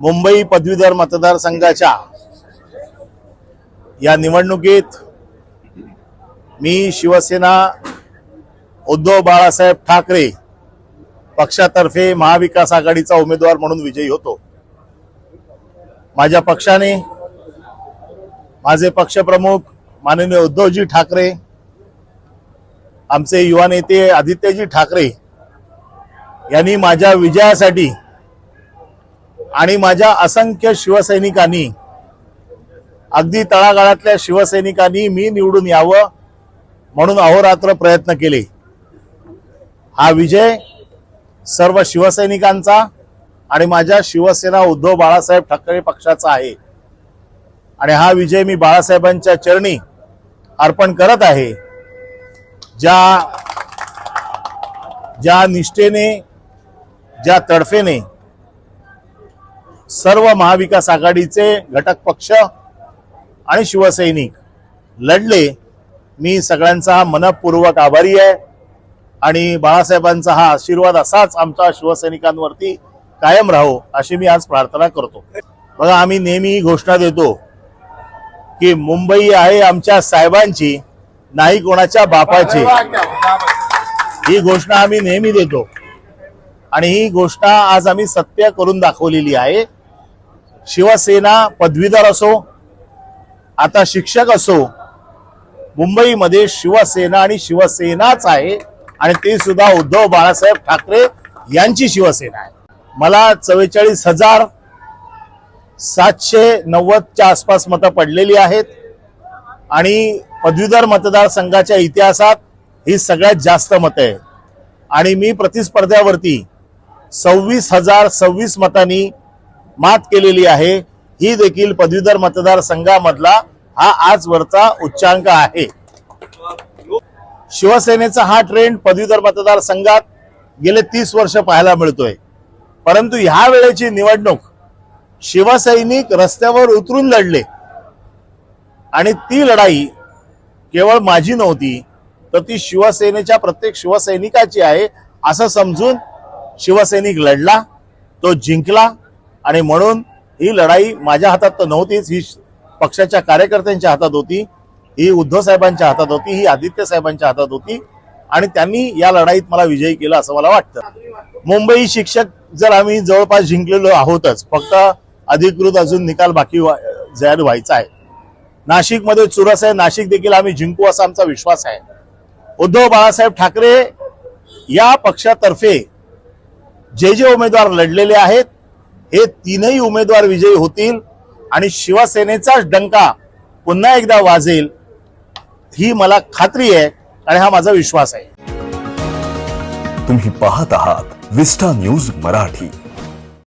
मुंबई पदवीधर मतदारसंघाच्या या निवडणुकीत मी शिवसेना उद्धव बाळासाहेब ठाकरे पक्षातर्फे महाविकास आघाडीचा उमेदवार म्हणून विजयी होतो. माझ्या पक्षाने माझे पक्षप्रमुख माननीय उद्धवजी ठाकरे आमचे युवा नेते आदित्यजी ठाकरे यांनी माझ्या विजयासाठी आणि माझ्या असंख्य शिवसैनिकांनी अगदी तळागाळातल्या शिवसैनिकांनी मी निवडून यावं म्हणून अहोरात्र प्रयत्न केले. हा विजय सर्व शिवसैनिकांचा आणि माझ्या शिवसेना उद्धव बाळासाहेब ठाकरे पक्षाचा आहे. आणि हा विजय मी बाळासाहेबांच्या चरणी अर्पण करत आहे. ज्या ज्या निष्ठेने ज्या तडफेने सर्व महाविकास आघाडीचे घटक पक्ष आणि शिवसैनिक लढले. मी सगळ्यांचा मनपूर्वक आभारी आहे. आणि बाळासाहेबांचा हा आशीर्वाद असाच आमच्या शिवसैनिकांवरती कायम राहो अशी मी आज प्रार्थना करतो. बघा आम्ही नेहमी ही घोषणा देतो की मुंबई आहे आमच्या साहेबांची नाही कोणाच्या बापाची. ही घोषणा आम्ही नेहमी देतो. आणि ही घोषणा आज आम्ही सत्य करून दाखवलेली आहे. शिवसेना पदवीधर असो आता शिक्षक असो मुंबईमध्ये शिवसेना आणि शिवसेनाच आहे आणि ते सुद्धा उद्धव बाळासाहेब ठाकरे यांची शिवसेना आहे. मला चव्वेचाळीस हजार सातशे नव्वदच्या आसपास मतं पडलेली आहेत आणि पदवीधर मतदारसंघाच्या इतिहासात ही सगळ्यात जास्त मतं आहेत. आणि मी प्रतिस्पर्ध्यावरती सव्वीस हजार सव्वीस मतांनी मात केलेली आहे. ही देखील पदवीधर मतदारसंघामधला हा आजवरचा उच्चांक आहे. शिवसेनेचा हा ट्रेंड पदवीधर मतदारसंघात गेले तीस वर्ष पाहायला मिळतोय. परंतु ह्या वेळेची निवडणूक शिवसैनिक रस्त्यावर उतरून लढले. आणि ती लढाई केवळ माझी नव्हती तर ती शिवसेनेच्या प्रत्येक शिवसैनिकाची आहे असं समजून शिवसैनिक लढला तो जिंकला आणि म्हणून ही लढाई माझ्या हातात तर नव्हतीच ही पक्षाच्या कार्यकर्त्यांच्या हातात होती ही उद्धव साहेबांच्या हातात होती ही आदित्य साहेबांच्या हातात होती आणि त्यांनी या लढाईत मला विजयी केला असं मला वाटतं. मुंबई शिक्षक जर आम्ही जवळपास जिंकलेलो आहोतच फक्त अधिकृत अजून निकाल बाकी जाहीर व्हायचा आहे. नाशिकमध्ये चुरस आहे नाशिक देखील आम्ही जिंकू असा आमचा विश्वास आहे. उद्धव बाळासाहेब ठाकरे या पक्षातर्फे जे जे उमेदवार लढलेले आहेत हे तीनही उमेदवार विजयी होतील आणि शिवसेनेचाच डंका पुन्हा एकदा वाजेल ही मला खात्री आहे आणि हा माझा विश्वास आहे. तुम्ही पाहत आहात विस्टा न्यूज मराठी.